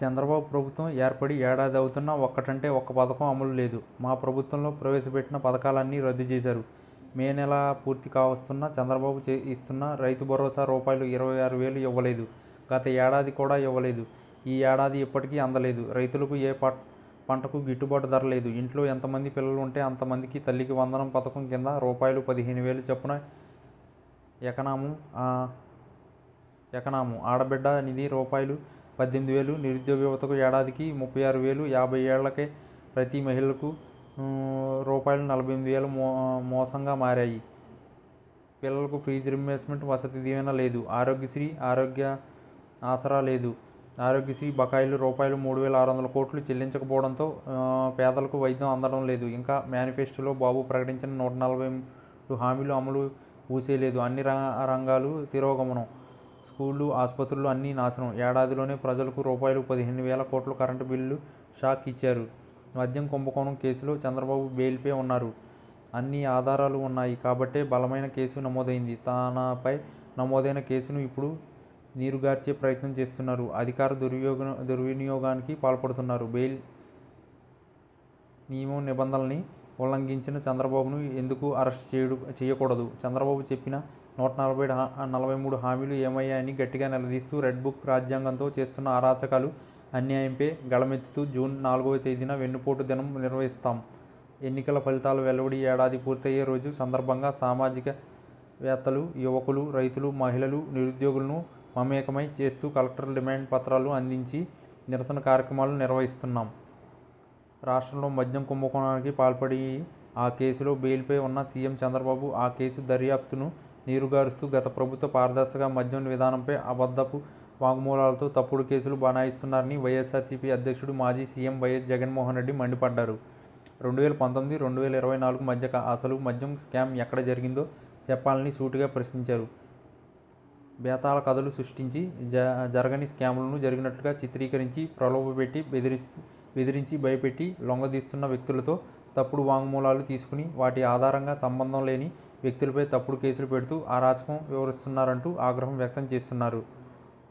చంద్రబాబు ప్రభుత్వం ఏర్పడి ఏడాది అవుతున్నా ఒక్కటంటే ఒక్క పథకం అమలు లేదు. మా ప్రభుత్వంలో ప్రవేశపెట్టిన పథకాలన్నీ రద్దు చేశారు. మే నెల పూర్తి కావస్తున్న చంద్రబాబు చే ఇస్తున్న రైతు భరోసా రూపాయలు ఇరవై ఆరు వేలు ఇవ్వలేదు. గత ఏడాది కూడా ఇవ్వలేదు. ఈ ఏడాది ఇప్పటికీ అందలేదు. రైతులకు ఏ ప పంటకు గిట్టుబాటు ధర లేదు. ఇంట్లో ఎంతమంది పిల్లలు ఉంటే అంతమందికి తల్లికి వందనం పథకం కింద రూపాయలు పదిహేను వేలు చొప్పున ఎకనాము ఎకనాము ఆడబిడ్డ నిధి రూపాయలు పద్దెనిమిది వేలు నిరుద్యోగ యువతకు ఏడాదికి ముప్పై ఆరు వేలు యాభై ఏళ్ళకే ప్రతి మహిళకు రూపాయలు నలభై ఎనిమిది వేలు మో మోసంగా మారాయి. పిల్లలకు ఫీజు రింబర్స్మెంట్ వసతి దీవెన లేదు. ఆరోగ్యశ్రీ ఆరోగ్య ఆసరా లేదు. ఆరోగ్యశ్రీ బకాయిలు రూపాయలు మూడు వేల ఆరు వందల కోట్లు చెల్లించకపోవడంతో పేదలకు వైద్యం అందడం లేదు. ఇంకా మేనిఫెస్టోలో బాబు ప్రకటించిన నూట నలభై హామీలు అమలు ఊసేలేదు. అన్ని రంగాలు తిరోగమనం. స్కూళ్ళు ఆసుపత్రులు అన్నీ నాశనం. ఏడాదిలోనే ప్రజలకు రూపాయలు పదిహేను వేల కోట్ల కరెంటు బిల్లు షాక్ ఇచ్చారు. మద్యం కుంభకోణం కేసులో చంద్రబాబు బెయిల్పై ఉన్నారు. అన్ని ఆధారాలు ఉన్నాయి కాబట్టే బలమైన కేసు నమోదైంది. తనపై నమోదైన కేసును ఇప్పుడు నీరుగార్చే ప్రయత్నం చేస్తున్నారు. అధికార దుర్వియోగ దుర్వినియోగానికి పాల్పడుతున్నారు. బెయిల్ నియమం నిబంధనల్ని ఉల్లంఘించిన చంద్రబాబును ఎందుకు అరెస్ట్ చేయడు చేయకూడదు? చంద్రబాబు చెప్పిన నూట నలభై నలభై మూడు హామీలు ఏమయ్యాయని గట్టిగా నిలదీస్తూ రెడ్ బుక్ రాజ్యాంగంతో చేస్తున్న అరాచకాలు అన్యాయంపై గళమెత్తుతూ జూన్ నాలుగవ తేదీన వెన్నుపోటు దినం నిర్వహిస్తాం. ఎన్నికల ఫలితాలు వెలువడి ఏడాది పూర్తయ్యే రోజు సందర్భంగా సామాజిక వేత్తలు యువకులు రైతులు మహిళలు నిరుద్యోగులను మమేకమై చేస్తూ కలెక్టర్ డిమాండ్ పత్రాలు అందించి నిరసన కార్యక్రమాలు నిర్వహిస్తున్నాం. రాష్ట్రంలో మద్యం కుంభకోణానికి పాల్పడి ఆ కేసులో బెయిల్పై ఉన్న సీఎం చంద్రబాబు ఆ కేసు దర్యాప్తును నీరుగారుస్తూ గత ప్రభుత్వ పారదర్శక మద్యం విధానంపై అబద్ధపు వాంగ్మూలాలతో తప్పుడు కేసులు బనాయిస్తున్నారని వైఎస్ఆర్సీపీ అధ్యక్షుడు మాజీ సీఎం వైఎస్ జగన్మోహన్ రెడ్డి మండిపడ్డారు. రెండు వేల పంతొమ్మిది రెండు వేల ఇరవై నాలుగు మధ్య అసలు మద్యం స్కామ్ ఎక్కడ జరిగిందో చెప్పాలని సూటిగా ప్రశ్నించారు. బేతాళ కథలు సృష్టించి జ జరగని స్కాములను జరిగినట్లుగా చిత్రీకరించి ప్రలోభపెట్టి బెదిరిస్తూ బెదిరించి భయపెట్టి లొంగదీస్తున్న వ్యక్తులతో తప్పుడు వాంగ్మూలాలు తీసుకుని వాటి ఆధారంగా సంబంధం లేని వ్యక్తులపై తప్పుడు కేసులు పెడుతూ అరాచకం వివరిస్తున్నారంటూ ఆగ్రహం వ్యక్తం చేస్తున్నారు.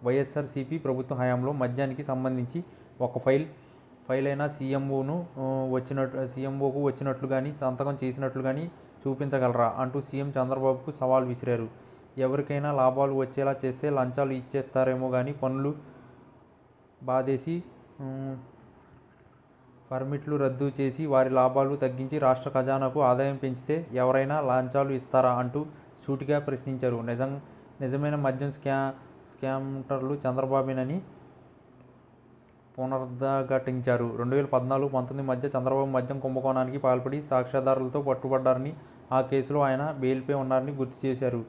వైఎస్ఆర్సీపీ ప్రభుత్వ హయాంలో మద్యానికి సంబంధించి ఒక ఫైల్ ఫైల్ అయినా సీఎంఓను వచ్చినట్టు సీఎంఓకు వచ్చినట్లు కానీ సంతకం చేసినట్లు కానీ చూపించగలరా అంటూ సీఎం చంద్రబాబుకు సవాల్ విసిరారు. ఎవరికైనా లాభాలు వచ్చేలా చేస్తే లంచాలు ఇచ్చేస్తారేమో కానీ పనులు బాధేసి పర్మిట్లు రద్దు చేసి వారి లాభాలు తగ్గించి రాష్ట్ర ఖజానాకు ఆదాయం పెంచితే ఎవరైనా లాంచాలు ఇస్తారా అంటూ సూటిగా ప్రశ్నించారు. నిజం నిజమైన మద్యం స్కా స్కామ్టర్లు చంద్రబాబునని పునరుద్ఘాటించారు. రెండు వేల పద్నాలుగు పంతొమ్మిది మధ్య చంద్రబాబు మద్యం కుంభకోణానికి పాల్పడి సాక్ష్యాధారాలతో పట్టుబడ్డారని ఆ కేసులో ఆయన బెయిల్పై ఉన్నారని గుర్తు చేశారు.